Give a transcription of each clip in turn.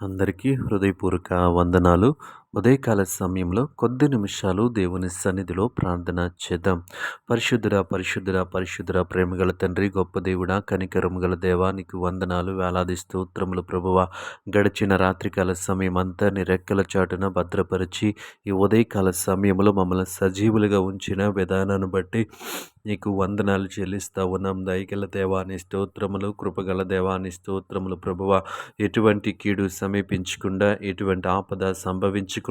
అందరికీ హృదయపూర్వక వందనాలు. ఉదయకాల సమయంలో కొద్ది నిమిషాలు దేవుని సన్నిధిలో ప్రార్థన చేద్దాం. పరిశుద్ధుర పరిశుద్ధుర పరిశుద్ధుర ప్రేమగల తండ్రి గొప్ప దేవుడ కనికరము గల దేవా నీకు వందనాలు వేలాది స్తోత్రములు ప్రభువ. గడిచిన రాత్రికాల సమయం అంతా నీ రెక్కల చాటున భద్రపరిచి ఈ ఉదయకాల సమయంలో మమ్మల్ని సజీవులుగా ఉంచిన విధానాన్ని బట్టి నీకు వందనాలు చెల్లిస్తా ఉన్నాం. దయగల దేవాని స్తోత్రములు కృపగల దేవాని స్తోత్రములు ప్రభువ. ఎటువంటి కీడు సమీపించకుండా ఎటువంటి ఆపద సంభవించకుండా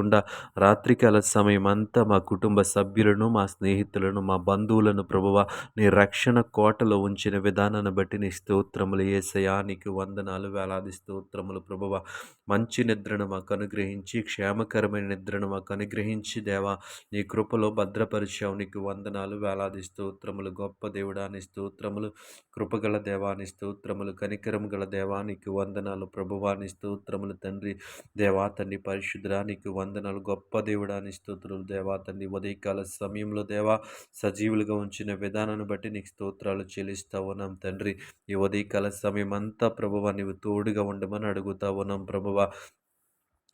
రాత్రికాల సమయం అంతా మా కుటుంబ సభ్యులను మా స్నేహితులను మా బంధువులను ప్రభువ నీ రక్షణ కోటలో ఉంచిన విధానాన్ని బట్టి నీ స్తోత్రములు ఏసయా నీకు వందనాలు వేలాది స్తోత్రములు ప్రభువ. మంచి నిద్రను మాకు అనుగ్రహించి క్షేమకరమైన నిద్రను మాకు అనుగ్రహించి దేవా నీ కృపలో భద్రపరిచావు. నీకు వందనాలు వేలాది స్తోత్రములు. గొప్ప దేవుడాని స్తోత్రములు కృపగల దేవాని స్తోత్రములు కనికరం గల దేవానికి వందనాలు ప్రభువాని స్తోత్రములు తండ్రి. దేవా తండ్రి పరిశుద్ధానికి వందనాలు. గొప్ప దేవుడాని స్తోత్రులు దేవా తండ్రి ఉదయకాల సమయంలో దేవా సజీవులుగా ఉంచిన విధానాన్ని బట్టి నీకు స్తోత్రాలు చెల్లిస్తా ఉన్నాం తండ్రి. ఈ ఉదయకాల సమయం అంతా ప్రభువ నీవు తోడుగా ఉండమని అడుగుతా ఉన్నాం ప్రభువ.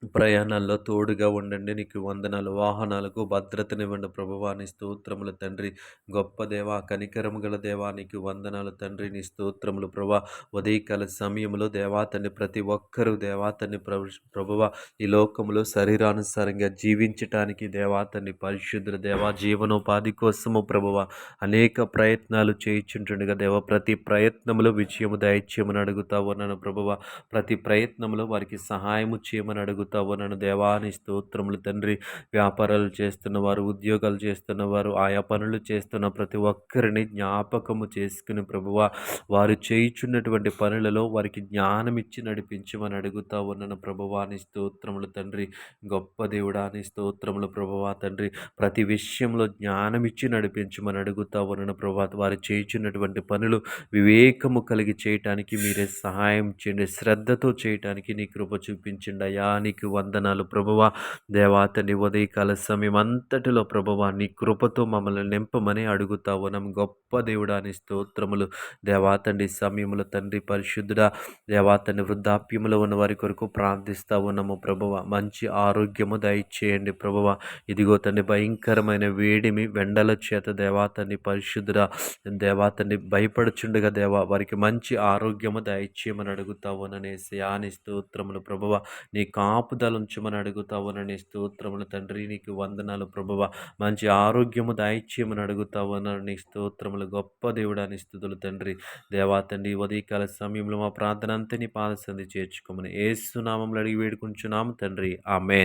ప్రయాణాల్లో తోడుగా ఉండండి. నీకు వందనాలు. వాహనాలకు భద్రతనివ్వండి. ప్రభువాని స్తోత్రములు తండ్రి. గొప్ప దేవా కనికరము గల దేవా నీకు వందనాలు తండ్రి. నీ స్తోత్రములు ప్రభా ఉదయకాల సమయంలో దేవాతని ప్రతి ఒక్కరూ దేవాతని ప్రభువ ఈ లోకంలో శరీరానుసారంగా జీవించటానికి దేవాతని పరిశుద్ధ దేవా జీవనోపాధి కోసము ప్రభువ అనేక ప్రయత్నాలు చేయించుంటుండగా దేవ ప్రతి ప్రయత్నములో విజయము దయచేయమని అడుగుతావు ఉన్నాను ప్రభువ. ప్రతి ప్రయత్నంలో వారికి సహాయము చేయమని అడుగుతా అడుగుతావు నన్ను దేవాని స్తోత్రములు తండ్రి. వ్యాపారాలు చేస్తున్న వారు ఉద్యోగాలు చేస్తున్న వారు ఆయా పనులు చేస్తున్న ప్రతి ఒక్కరిని జ్ఞాపకము చేసుకుని ప్రభువ వారు చేయించున్నటువంటి పనులలో వారికి జ్ఞానం ఇచ్చి నడిపించమని అడుగుతా ఉన్నాను ప్రభువాని స్తోత్రములు తండ్రి. గొప్ప దేవుడాని స్తోత్రములు ప్రభువా తండ్రి. ప్రతి విషయంలో జ్ఞానం ఇచ్చి నడిపించమని అడుగుతా ఉన్నాను ప్రభా వారు చేయించున్నటువంటి పనులు వివేకము కలిగి చేయటానికి మీరే సహాయం చేయండి. శ్రద్ధతో చేయటానికి నీ కృప చూపించండి. అయా నీ నీకు వందనాలు ప్రభువ. దేవాతని ఉదయకాల సమయం అంతటిలో ప్రభువ నీ కృపతో మమ్మల్ని నింపమని అడుగుతా ఉన్నాం గొప్ప దేవుడాని స్తోత్రములు. దేవాతండి సమయములు తండ్రి పరిశుద్ధుడా. దేవాతని వృద్ధాప్యములో ఉన్న వారి కొరకు ప్రార్థిస్తా ఉన్నాము ప్రభువ. మంచి ఆరోగ్యము దయచేయండి ప్రభువ. ఇదిగో తండ్రి భయంకరమైన వేడిమి వెండల చేత దేవాతని పరిశుద్ధుడా. దేవాతని భయపడుచుండగా దేవా వారికి మంచి ఆరోగ్యము దయచేయమని అడుగుతావు. ఉన్నానేసి ఆని స్తోత్రములు ప్రభువ. నీ కాపు కాపుదల ఉంచమని అడుగుతావునని స్తోత్రములు తండ్రి. నీకు వందనాలు ప్రభువ. మంచి ఆరోగ్యము దాయిచ్యమని అడుగుతావునని స్తోత్రములు గొప్ప దేవుడాని స్థుతులు తండ్రి. దేవా తండ్రి ఉదయకాల సమయంలో మా ప్రార్థన అంతని పాదసంది చేర్చుకోమని ఏసునామంలో అడిగి వేడుకుంటున్నాము తండ్రి. ఆమె